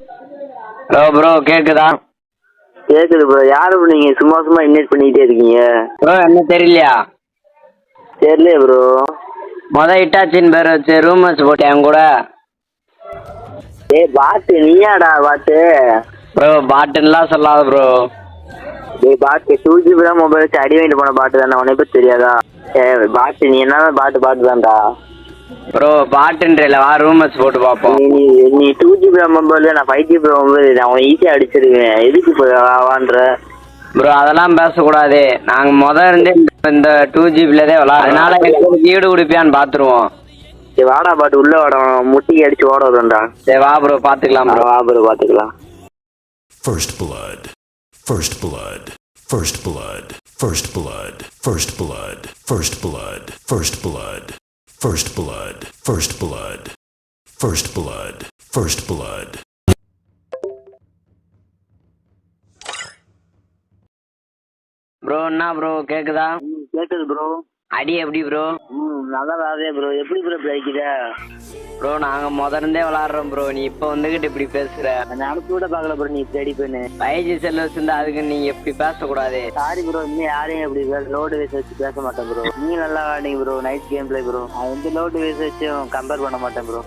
Hello bro கேக்குதா? கேக்குது bro யாரு bro நீங்க? சும்மா சும்மா இன்வைட் பண்ணிட்டே இருக்கீங்க. ப்ரோ என்ன தெரியலையா? தெரியலையே ப்ரோ மொத இட்டாச்சின்னு பேர் வச்சு ரூமர்ஸ் போட்டேன் என் கூட. ஏய் பாட்டு நீயாடா பாட்டு? ப்ரோ பாட்டுன்னெலாம் சொல்லாத ப்ரோ டேய் பாட்டு டூ ஜிபி தான் மொபைல் வச்சு அடி வாங்கிட்டு போன பாட்டு தானே? உனக்கு தெரியாதா? ஏ பாட்டு நீ என்ன பாட்டு பாட்டு தான்டா ப்ரோ பாட்டுன்றல வா ரூமர்ஸ் போட்டு பார்ப்போம் நீ டூ ஜிபி மொபைல் நான் ஃபைவ் ஜிபி மொபைல் நான் அவன் ஈஸியாக அடிச்சிருவேன் எதுக்கு இப்போ வான்ற ப்ரோ அதெல்லாம் பேசக்கூடாது நாங்கள் முத இருந்தே இந்த- டூ ஜிபிலதே விளாட அதனால ஈடு கொடுப்பியான்னு பார்த்துருவோம் சரி வாடா பாட்டு உள்ள வாடா முட்டிக்கு அடிச்சு ஓட வரும்டா சரி வா ப்ரோ பார்த்துக்கலாம் ப்ரோ வா ப்ரோ பார்த்துக்கலாம் First blood. First blood. First blood. First blood. First blood. First blood. First blood. First blood. First blood. First blood. First blood. Bro என்ன ப்ரோ கேக்குதா ம் கேட்குது ப்ரோ அடி எப்படி ப்ரோ நல்லா விளாதே ப்ரோ எப்படி ப்ரோ அடிக்கிற ப்ரோ நாங்கள் முத இருந்தே விளாட்றோம் ப்ரோ நீ இப்போ வந்துக்கிட்டு இப்படி பேசுகிற நான் அனுப்பி விட பார்க்கல ப்ரோ நீ இப்படி அடிப்பேன்னு ஃபைவ் ஜி செல் வச்சிருந்தா அதுக்கு நீங்கள் இப்படி பேசக்கூடாது. சாரி ப்ரோ இன்னும் யாரையும் இப்படி லோடு வேஸ் வச்சு பேச மாட்டேன் ப்ரோ நீ நல்லா விளாடிங்க bro night game play bro நான் எந்த லோடு வேஸ் வச்சும் கம்பேர் பண்ண மாட்டேன் ப்ரோ